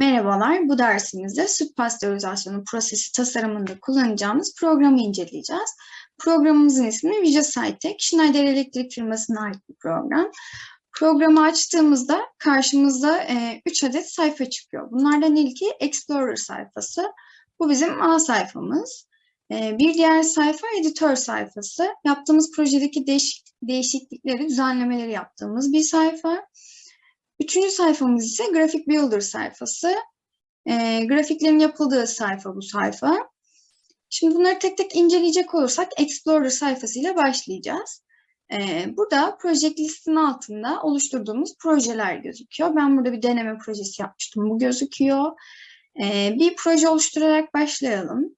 Merhabalar, bu dersimizde süt pastörizasyonu prosesi tasarımında kullanacağımız programı inceleyeceğiz. Programımızın ismi Vija Cytec, Schneider Elektrik firmasına ait bir program. Programı açtığımızda karşımıza 3 adet sayfa çıkıyor. Bunlardan ilki Explorer sayfası. Bu bizim ana sayfamız. E, bir diğer sayfa editör sayfası. Yaptığımız projedeki değişik, değişiklikleri, düzenlemeleri yaptığımız bir sayfa. Üçüncü sayfamız ise Graphic Builder sayfası. E, grafiklerin yapıldığı sayfa bu sayfa. Şimdi bunları tek tek inceleyecek olursak Explorer sayfasıyla başlayacağız. E, burada Project List'in altında oluşturduğumuz projeler gözüküyor. Ben burada bir deneme projesi yapmıştım. Bu gözüküyor. E, bir proje oluşturarak başlayalım.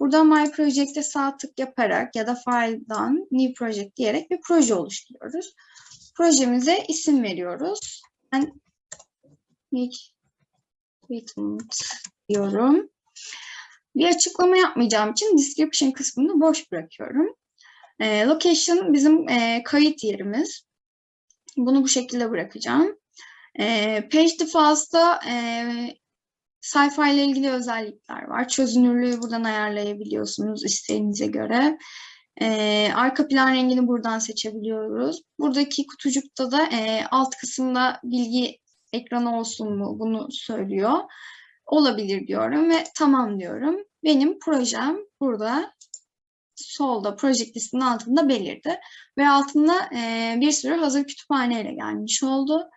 Burada My Project'e sağ tık yaparak ya da File'dan New Project diyerek bir proje oluşturuyoruz. Projemize isim veriyoruz. Ben ilk treatment diyorum. Bir açıklama yapmayacağım için description kısmını boş bırakıyorum. E, location bizim e, kayıt yerimiz. Bunu bu şekilde bırakacağım. E, page defaults'ta e, sayfa ile ilgili özellikler var. Çözünürlüğü buradan ayarlayabiliyorsunuz isteğinize göre. Ee, arka plan rengini buradan seçebiliyoruz. Buradaki kutucukta da e, alt kısımda bilgi ekranı olsun mu bunu söylüyor. Olabilir diyorum ve tamam diyorum. Benim projem burada solda project listinin altında belirdi. Ve altında e, bir sürü hazır kütüphaneyle gelmiş oldu.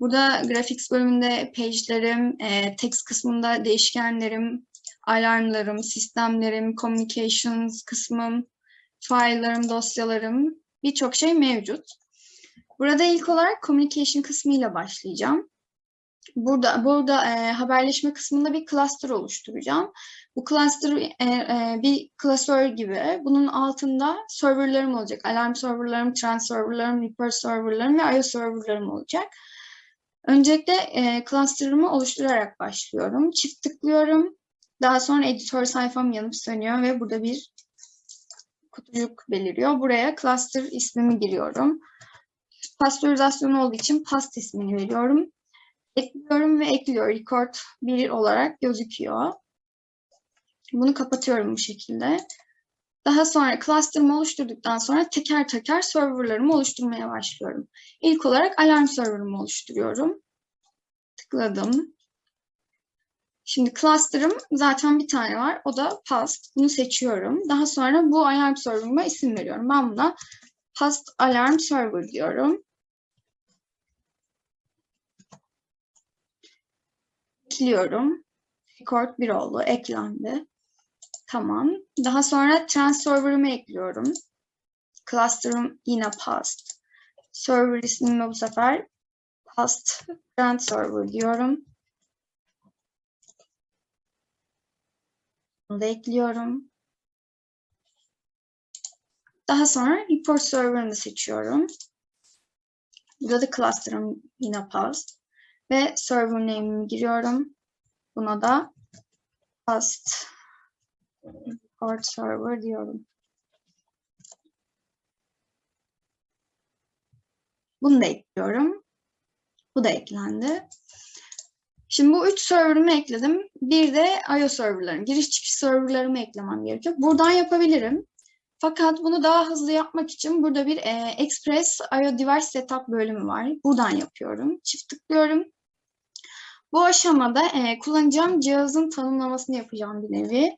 Burada graphics bölümünde page'lerim, e, text kısmında değişkenlerim, alarmlarım, sistemlerim, communications kısmım, file'larım, dosyalarım, birçok şey mevcut. Burada ilk olarak communication kısmıyla başlayacağım. Burada burada e, haberleşme kısmında bir cluster oluşturacağım. Bu cluster e, e, bir klasör gibi. Bunun altında serverlarım olacak. Alarm serverlarım, trans serverlarım, report serverlarım ve IO serverlarım olacak. Öncelikle e, cluster'ımı oluşturarak başlıyorum. Çift tıklıyorum. Daha sonra editör sayfam yanıp sönüyor ve burada bir kutucuk beliriyor. Buraya cluster ismimi giriyorum. Pastörizasyon olduğu için past ismini veriyorum. Ekliyorum ve ekliyor. Record 1 olarak gözüküyor. Bunu kapatıyorum bu şekilde. Daha sonra cluster'ımı oluşturduktan sonra teker teker serverlarımı oluşturmaya başlıyorum. İlk olarak alarm serverımı oluşturuyorum. Tıkladım. Şimdi cluster'ım zaten bir tane var. O da past. Bunu seçiyorum. Daha sonra bu alarm server'ıma isim veriyorum. Ben buna past alarm server diyorum. Ekliyorum. Record 1 oldu. Eklendi. Tamam. Daha sonra trans server'ımı ekliyorum. Cluster'ım yine past. Server ismimi bu sefer past grand server diyorum. Bunu da ekliyorum. Daha sonra report server'ını seçiyorum. Burada da cluster'ım yine past. Ve server name'imi giriyorum. Buna da past report server diyorum. Bunu da ekliyorum. Bu da eklendi. Şimdi bu üç server'ımı ekledim. Bir de IO serverlarım, giriş çıkış serverlarımı eklemem gerekiyor. Buradan yapabilirim. Fakat bunu daha hızlı yapmak için burada bir e, Express IO Device Setup bölümü var. Buradan yapıyorum. Çift tıklıyorum. Bu aşamada e, kullanacağım cihazın tanımlamasını yapacağım bir nevi.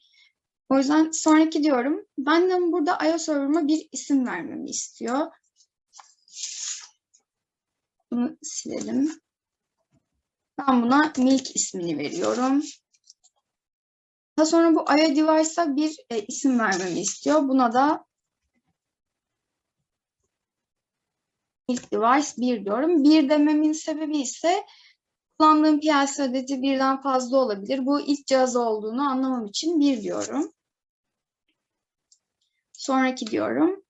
O yüzden sonraki diyorum. Benden burada IO server'ıma bir isim vermemi istiyor. Bunu silelim. Ben buna Milk ismini veriyorum. Daha sonra bu IO device'a bir e, isim vermemi istiyor. Buna da Milk device 1 diyorum. 1 dememin sebebi ise kullandığım PLC adedi birden fazla olabilir. Bu ilk cihaz olduğunu anlamam için 1 diyorum. Sonraki diyorum.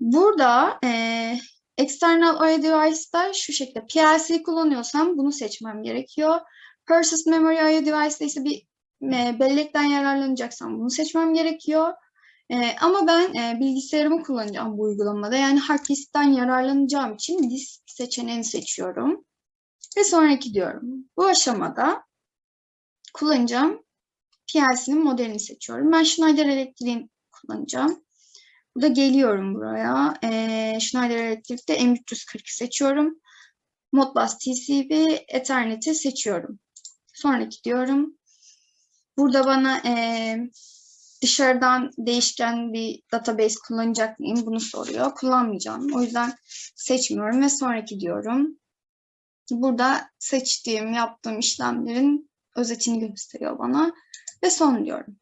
Burada e, External IO device'da şu şekilde PLC kullanıyorsam bunu seçmem gerekiyor. Persist Memory IO device'da ise bir e, bellekten yararlanacaksam bunu seçmem gerekiyor. E, ama ben e, bilgisayarımı kullanacağım bu uygulamada. Yani hard diskten yararlanacağım için disk seçeneğini seçiyorum. Ve sonraki diyorum. Bu aşamada kullanacağım PLC'nin modelini seçiyorum. Ben Schneider Electric'in kullanacağım. Burada geliyorum buraya. Ee, Schneider Electric'te M340 seçiyorum. Modbus TCP Ethernet'i seçiyorum. Sonraki diyorum. Burada bana e, dışarıdan değişken bir database kullanacak mıyım? Bunu soruyor. Kullanmayacağım. O yüzden seçmiyorum ve sonraki diyorum. Burada seçtiğim, yaptığım işlemlerin özetini gösteriyor bana ve son diyorum.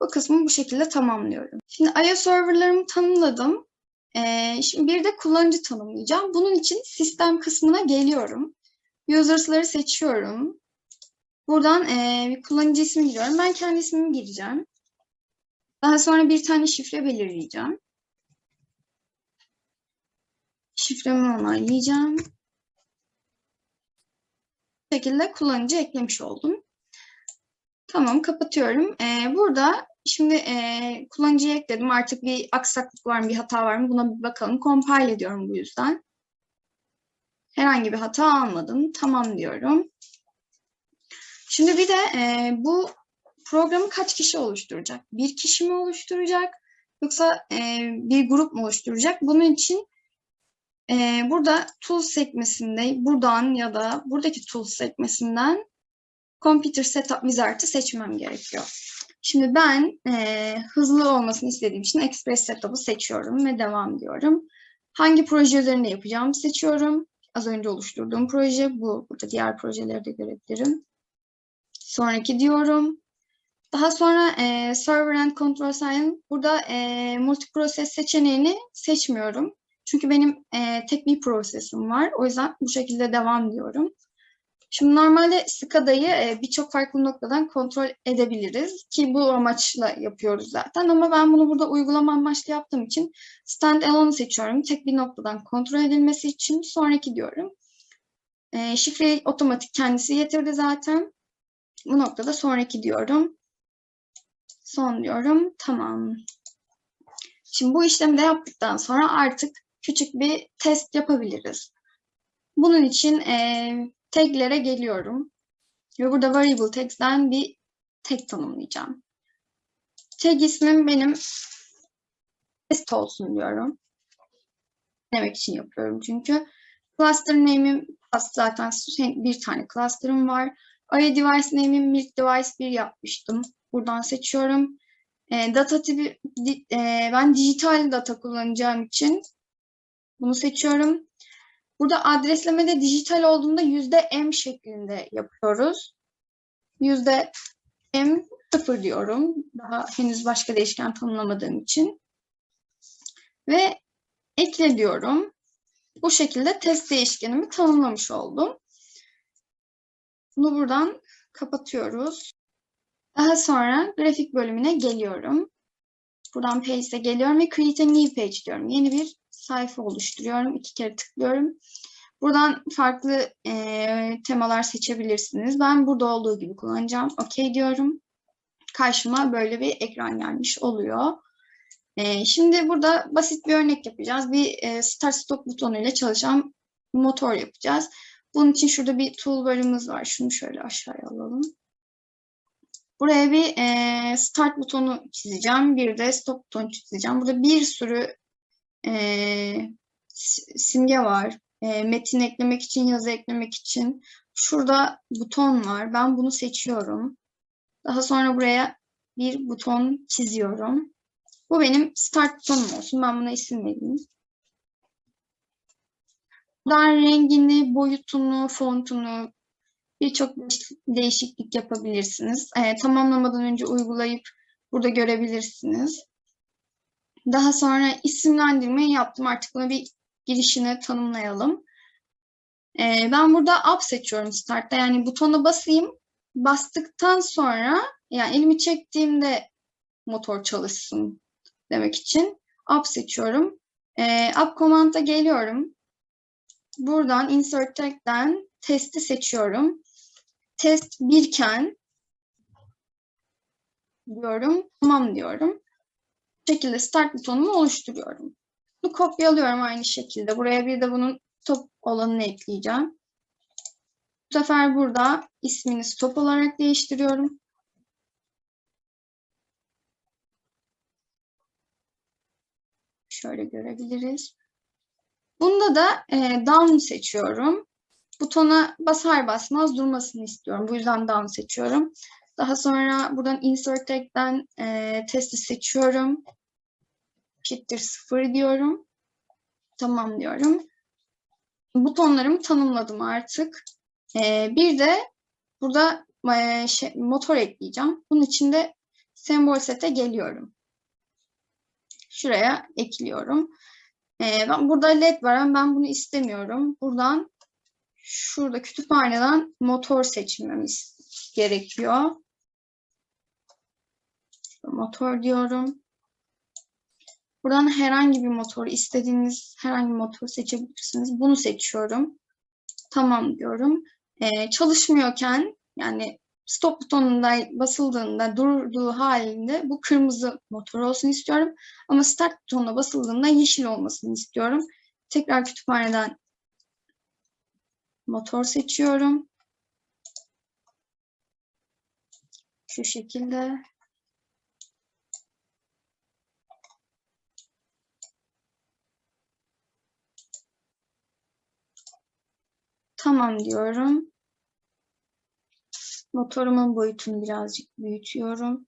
Bu kısmı bu şekilde tamamlıyorum. Şimdi IO serverlarımı tanımladım. Ee, şimdi bir de kullanıcı tanımlayacağım. Bunun için sistem kısmına geliyorum. Users'ları seçiyorum. Buradan e, bir kullanıcı ismi giriyorum. Ben kendi ismimi gireceğim. Daha sonra bir tane şifre belirleyeceğim. Şifremi onaylayacağım. Bu şekilde kullanıcı eklemiş oldum. Tamam kapatıyorum. Ee, burada şimdi e, kullanıcıyı ekledim. Artık bir aksaklık var mı, bir hata var mı buna bir bakalım. Compile ediyorum bu yüzden. Herhangi bir hata almadım. Tamam diyorum. Şimdi bir de e, bu programı kaç kişi oluşturacak? Bir kişi mi oluşturacak? Yoksa e, bir grup mu oluşturacak? Bunun için e, burada Tools sekmesinde buradan ya da buradaki Tools sekmesinden Computer Setup Wizard'ı seçmem gerekiyor. Şimdi ben e, hızlı olmasını istediğim için Express Setup'ı seçiyorum ve devam diyorum. Hangi proje üzerinde yapacağımı seçiyorum. Az önce oluşturduğum proje bu. Burada diğer projeleri de görebilirim. Sonraki diyorum. Daha sonra e, Server and Control Sign. Burada e, multiproses seçeneğini seçmiyorum. Çünkü benim e, tek bir prosesim var. O yüzden bu şekilde devam diyorum. Şimdi normalde SCADA'yı e, birçok farklı noktadan kontrol edebiliriz ki bu amaçla yapıyoruz zaten ama ben bunu burada uygulama amaçlı yaptığım için standalone'u seçiyorum. Tek bir noktadan kontrol edilmesi için sonraki diyorum. E, şifreyi otomatik kendisi getirdi zaten. Bu noktada sonraki diyorum. Son diyorum. Tamam. Şimdi bu işlemi de yaptıktan sonra artık küçük bir test yapabiliriz. Bunun için e, taglere geliyorum. Ve burada variable tags'den bir tag tanımlayacağım. Tag ismim benim test olsun diyorum. Demek için yapıyorum çünkü. Cluster name'im zaten bir tane cluster'ım var. Array device name'im milk device 1 yapmıştım. Buradan seçiyorum. E, data tipi e, ben dijital data kullanacağım için bunu seçiyorum. Burada adreslemede dijital olduğunda yüzde M şeklinde yapıyoruz. Yüzde M sıfır diyorum. Daha henüz başka değişken tanımlamadığım için. Ve ekle diyorum. Bu şekilde test değişkenimi tanımlamış oldum. Bunu buradan kapatıyoruz. Daha sonra grafik bölümüne geliyorum. Buradan Page'e geliyorum ve Create a New Page diyorum. Yeni bir sayfa oluşturuyorum. İki kere tıklıyorum. Buradan farklı e, temalar seçebilirsiniz. Ben burada olduğu gibi kullanacağım. OK diyorum. Karşıma böyle bir ekran gelmiş oluyor. E, şimdi burada basit bir örnek yapacağız. Bir e, Start Stop butonuyla çalışan motor yapacağız. Bunun için şurada bir toolbar'ımız var. Şunu şöyle aşağıya alalım. Buraya bir e, start butonu çizeceğim. Bir de stop butonu çizeceğim. Burada bir sürü e, simge var. E, metin eklemek için, yazı eklemek için. Şurada buton var. Ben bunu seçiyorum. Daha sonra buraya bir buton çiziyorum. Bu benim start butonum olsun. Ben buna isim vereyim. Buradan rengini, boyutunu, fontunu birçok değişiklik yapabilirsiniz. E, tamamlamadan önce uygulayıp burada görebilirsiniz. Daha sonra isimlendirmeyi yaptım. Artık buna bir girişini tanımlayalım. Ee, ben burada up seçiyorum startta. Yani butona basayım. Bastıktan sonra yani elimi çektiğimde motor çalışsın demek için up seçiyorum. Ee, up command'a geliyorum. Buradan insert tag'den testi seçiyorum. Test birken diyorum. Tamam diyorum şekilde start butonumu oluşturuyorum. Bunu kopyalıyorum aynı şekilde. Buraya bir de bunun top olanını ekleyeceğim. Bu sefer burada ismini stop olarak değiştiriyorum. Şöyle görebiliriz. Bunda da e, down seçiyorum. Butona basar basmaz durmasını istiyorum. Bu yüzden down seçiyorum. Daha sonra buradan insert tag'den e, testi seçiyorum. Eşittir 0 diyorum. Tamam diyorum. Butonlarımı tanımladım artık. E, bir de burada e, şey, motor ekleyeceğim. Bunun için de sembol sete geliyorum. Şuraya ekliyorum. Ee, ben burada led var ama ben bunu istemiyorum. Buradan şurada kütüphaneden motor seçmemiz gerekiyor. Motor diyorum. Buradan herhangi bir motor, istediğiniz herhangi bir motor seçebilirsiniz. Bunu seçiyorum. Tamam diyorum. Ee, çalışmıyorken yani stop butonunda basıldığında durduğu halinde bu kırmızı motor olsun istiyorum. Ama start butonuna basıldığında yeşil olmasını istiyorum. Tekrar kütüphaneden motor seçiyorum. Şu şekilde. Tamam diyorum. Motorumun boyutunu birazcık büyütüyorum.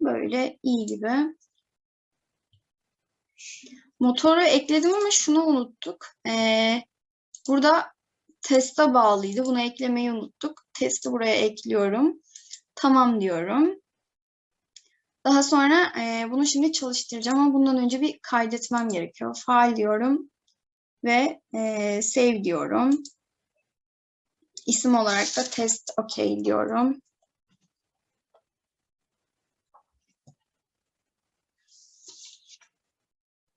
Böyle iyi gibi. Motoru ekledim ama şunu unuttuk. Ee, burada teste bağlıydı. Bunu eklemeyi unuttuk. Testi buraya ekliyorum. Tamam diyorum. Daha sonra e, bunu şimdi çalıştıracağım ama bundan önce bir kaydetmem gerekiyor. File diyorum ve e, save diyorum. İsim olarak da test OK diyorum.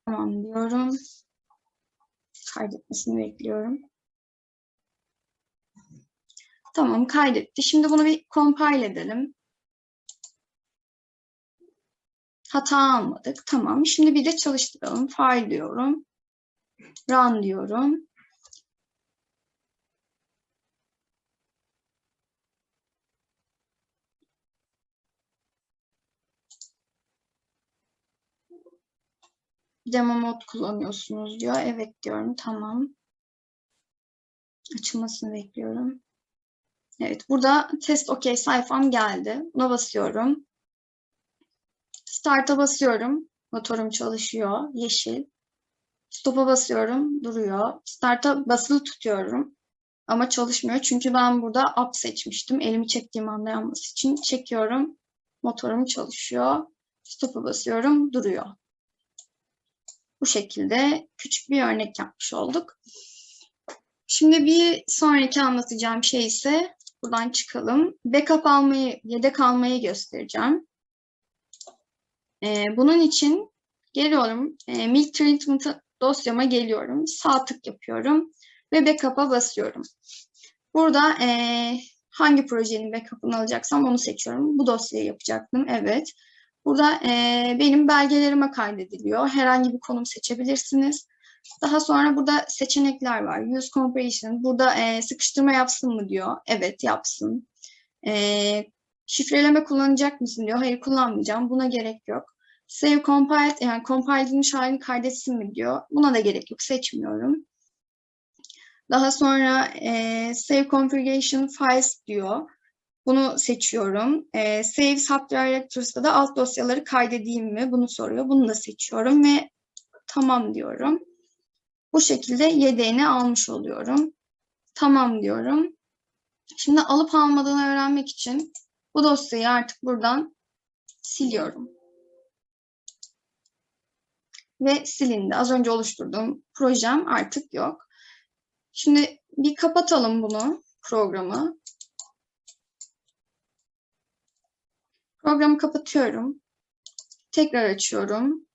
Tamam diyorum. Kaydetmesini bekliyorum. Tamam kaydetti. Şimdi bunu bir compile edelim. Hata almadık. Tamam. Şimdi bir de çalıştıralım. File diyorum. Run diyorum. Demo mod kullanıyorsunuz diyor. Evet diyorum. Tamam. Açılmasını bekliyorum. Evet. Burada test OK sayfam geldi. Buna basıyorum. Start'a basıyorum. Motorum çalışıyor. Yeşil. Stop'a basıyorum. Duruyor. Start'a basılı tutuyorum. Ama çalışmıyor. Çünkü ben burada up seçmiştim. Elimi çektiğim anda yanması için. Çekiyorum. Motorum çalışıyor. Stop'a basıyorum. Duruyor. Bu şekilde küçük bir örnek yapmış olduk. Şimdi bir sonraki anlatacağım şey ise buradan çıkalım. Backup almayı, yedek almayı göstereceğim. Ee, bunun için geliyorum. E, Milk Treatment dosyama geliyorum. Sağ tık yapıyorum ve backup'a basıyorum. Burada e, hangi projenin backup'ını alacaksam onu seçiyorum. Bu dosyayı yapacaktım. Evet. Burada e, benim belgelerime kaydediliyor. Herhangi bir konum seçebilirsiniz. Daha sonra burada seçenekler var. Use comparison. Burada e, sıkıştırma yapsın mı diyor. Evet yapsın. E, şifreleme kullanacak mısın diyor. Hayır kullanmayacağım. Buna gerek yok. Save compiled yani compile edilmiş halini kaydetsin mi diyor. Buna da gerek yok. Seçmiyorum. Daha sonra e, Save Configuration Files diyor. Bunu seçiyorum. E, Save Subdirectories'da da alt dosyaları kaydedeyim mi? Bunu soruyor. Bunu da seçiyorum ve tamam diyorum. Bu şekilde yedeğini almış oluyorum. Tamam diyorum. Şimdi alıp almadığını öğrenmek için bu dosyayı artık buradan siliyorum. Ve silindi. Az önce oluşturduğum projem artık yok. Şimdi bir kapatalım bunu, programı. Programı kapatıyorum. Tekrar açıyorum.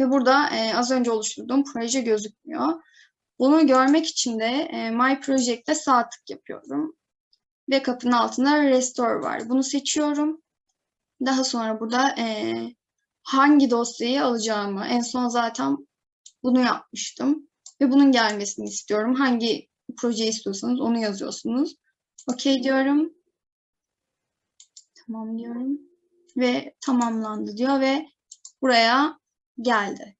Ve burada e, az önce oluşturduğum proje gözükmüyor. Bunu görmek için de e, My Project'te sağ tık yapıyorum. Backup'ın altında restore var. Bunu seçiyorum. Daha sonra burada eee, hangi dosyayı alacağımı en son zaten bunu yapmıştım. Ve bunun gelmesini istiyorum. Hangi proje istiyorsanız onu yazıyorsunuz. OK diyorum. Tamam diyorum. Ve tamamlandı diyor ve buraya geldi.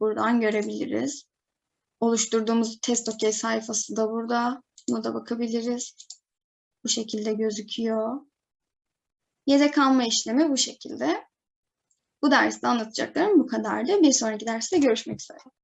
Buradan görebiliriz. Oluşturduğumuz test OK sayfası da burada. Buna da bakabiliriz. Bu şekilde gözüküyor. Yedek alma işlemi bu şekilde. Bu derste anlatacaklarım bu kadardı. Bir sonraki derste görüşmek üzere.